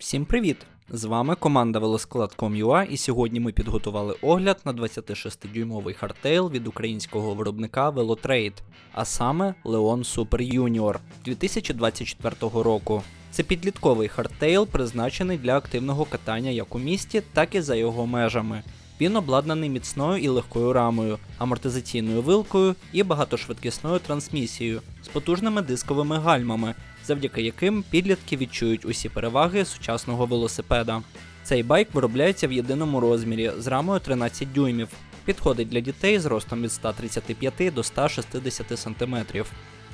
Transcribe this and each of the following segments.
Всім привіт! З вами команда Велосклад.com.ua і сьогодні ми підготували огляд на 26-дюймовий хардтейл від українського виробника Velotrade, а саме Leon Super Junior 2024 року. Це підлітковий хардтейл, призначений для активного катання як у місті, так і за його межами. Він обладнаний міцною і легкою рамою, амортизаційною вилкою і багатошвидкісною трансмісією з потужними дисковими гальмами, завдяки яким підлітки відчують усі переваги сучасного велосипеда. Цей байк виробляється в єдиному розмірі з рамою 13 дюймів. Підходить для дітей з ростом від 135 до 160 см.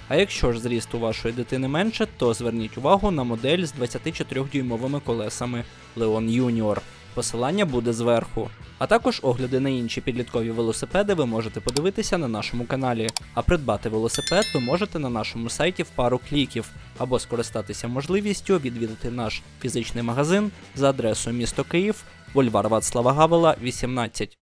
А якщо ж зріст у вашої дитини менше, то зверніть увагу на модель з 24-дюймовими колесами Leon Junior. Посилання буде зверху. А також огляди на інші підліткові велосипеди ви можете подивитися на нашому каналі. А придбати велосипед ви можете на нашому сайті в пару кліків, або скористатися можливістю відвідати наш фізичний магазин за адресою місто Київ, бульвар Вацлава Гавела, 18.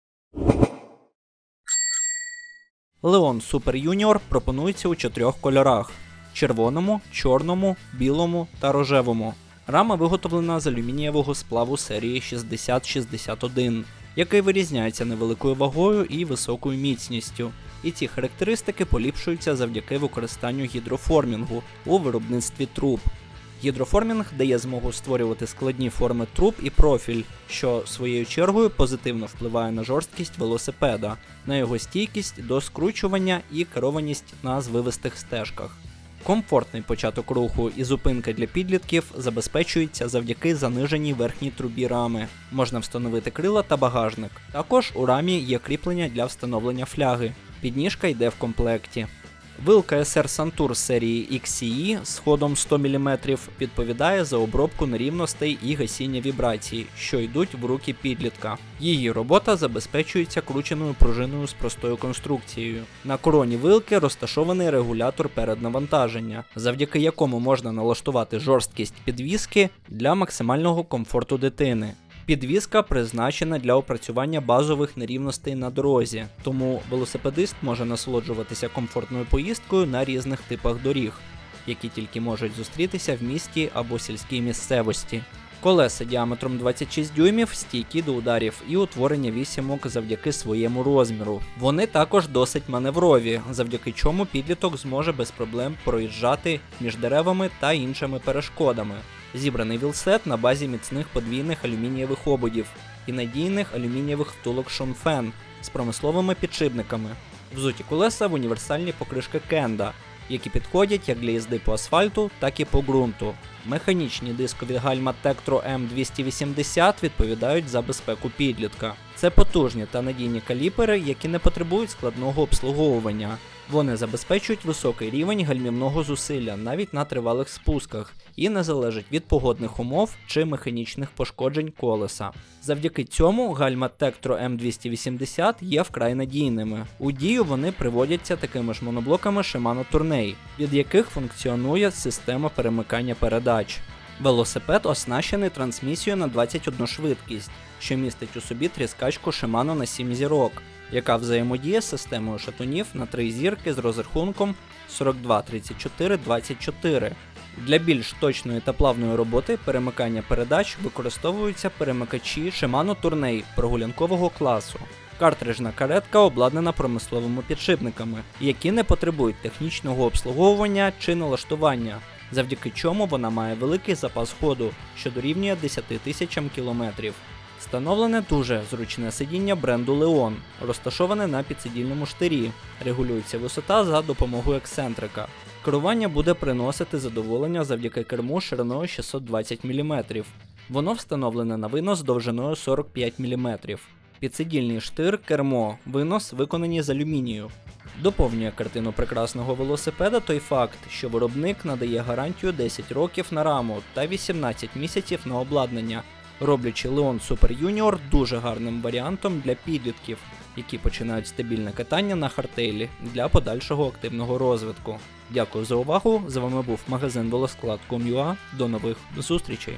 Leon Super Junior пропонується у чотирьох кольорах: червоному, чорному, білому та рожевому. Рама виготовлена з алюмінієвого сплаву серії 6061, який вирізняється невеликою вагою і високою міцністю. І ці характеристики поліпшуються завдяки використанню гідроформінгу у виробництві труб. Гідроформінг дає змогу створювати складні форми труб і профіль, що своєю чергою позитивно впливає на жорсткість велосипеда, на його стійкість до скручування і керованість на звивистих стежках. Комфортний початок руху і зупинка для підлітків забезпечується завдяки заниженій верхній трубі рами. Можна встановити крила та багажник. Також у рамі є кріплення для встановлення фляги. Підніжка йде в комплекті. Вилка SR Santur серії XCE з ходом 100 мм відповідає за обробку нерівностей і гасіння вібрацій, що йдуть в руки підлітка. Її робота забезпечується крученою пружиною з простою конструкцією. На короні вилки розташований регулятор переднавантаження, завдяки якому можна налаштувати жорсткість підвіски для максимального комфорту дитини. Підвізка призначена для опрацювання базових нерівностей на дорозі, тому велосипедист може насолоджуватися комфортною поїздкою на різних типах доріг, які тільки можуть зустрітися в місті або сільській місцевості. Колеса діаметром 26 дюймів стійкі до ударів і утворення вісімок завдяки своєму розміру. Вони також досить маневрові, завдяки чому підліток зможе без проблем проїжджати між деревами та іншими перешкодами. Зібраний вілсет на базі міцних подвійних алюмінієвих ободів і надійних алюмінієвих втулок Шонфен з промисловими підшипниками. Взуті колеса в універсальні покришки Кенда, які підходять як для їзди по асфальту, так і по ґрунту. Механічні дискові гальма Tektro M280 відповідають за безпеку підлітка. Це потужні та надійні каліпери, які не потребують складного обслуговування. Вони забезпечують високий рівень гальмівного зусилля навіть на тривалих спусках і не залежать від погодних умов чи механічних пошкоджень колеса. Завдяки цьому гальма Tektro M280 є вкрай надійними. У дію вони приводяться такими ж моноблоками Shimano Tourney, від яких функціонує система перемикання передач. Велосипед оснащений трансмісією на 21 швидкість, що містить у собі тріскачку Shimano на 7 зірок, яка взаємодіє з системою шатунів на 3 зірки з розрахунком 42-34-24. Для більш точної та плавної роботи перемикання передач використовуються перемикачі Shimano Tourney прогулянкового класу. Картриджна каретка обладнана промисловими підшипниками, які не потребують технічного обслуговування чи налаштування, завдяки чому вона має великий запас ходу, що дорівнює 10 тисячам кілометрів. Встановлене дуже зручне сидіння бренду Leon, розташоване на підсидільному штирі, регулюється висота за допомогою ексцентрика. Керування буде приносити задоволення завдяки керму шириною 620 мм. Воно встановлене на винос довжиною 45 мм. Підсидільний штир, кермо, винос виконані з алюмінію. Доповнює картину прекрасного велосипеда той факт, що виробник надає гарантію 10 років на раму та 18 місяців на обладнання, роблячи Leon Супер Юніор дуже гарним варіантом для підлітків, які починають стабільне катання на хартелі для подальшого активного розвитку. Дякую за увагу! З вами був магазин велосклад.com.ua. До нових зустрічей!